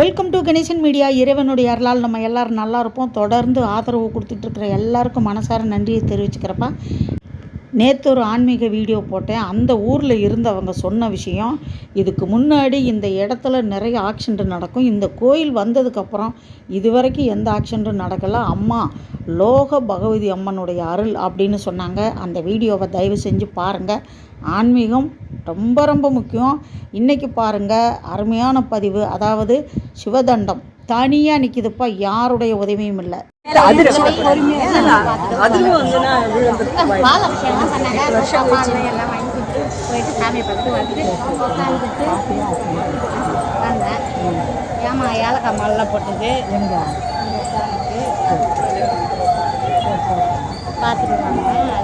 Welcome to Ganesan media இறைவனுடைய அருளால் நம்ம எல்லாரும் நல்லா இருப்போம். தொடர்ந்து ஆதரவு கொடுத்துட்ருக்குற எல்லாருக்கும் மனசார நன்றியை தெரிவிச்சுக்கிறப்பா. நேற்று ஒரு ஆன்மீக வீடியோ போட்டேன். அந்த ஊரில் இருந்தவங்க சொன்ன விஷயம் இதுக்கு முன்னாடி இந்த இடத்துல நிறைய ஆக்சிடென்ட் நடக்கும். இந்த கோயில் வந்ததுக்கப்புறம் இதுவரைக்கும் எந்த ஆக்சிடென்ட்டும் நடக்கலை. அம்மா லோக பகவதி அம்மனுடைய அருள் அப்படின்னு சொன்னாங்க. அந்த வீடியோவை தயவு செஞ்சு பாருங்கள் ஆன்மீகம் ரொம்ப ரொம்ப முக்கியம். இன்றைக்கி பாருங்கள் அருமையான பதிவு. அதாவது சிவதண்டம். தனியாக நிற்கிதுப்பா யாருடைய உதவியும் இல்லை. போயிட்டு சாமி பார்த்து வந்து உட்காந்துட்டு வந்தேன் ஏமா ஏலக்காய் மாலெலாம் போட்டது. பார்த்துட்டு வாங்க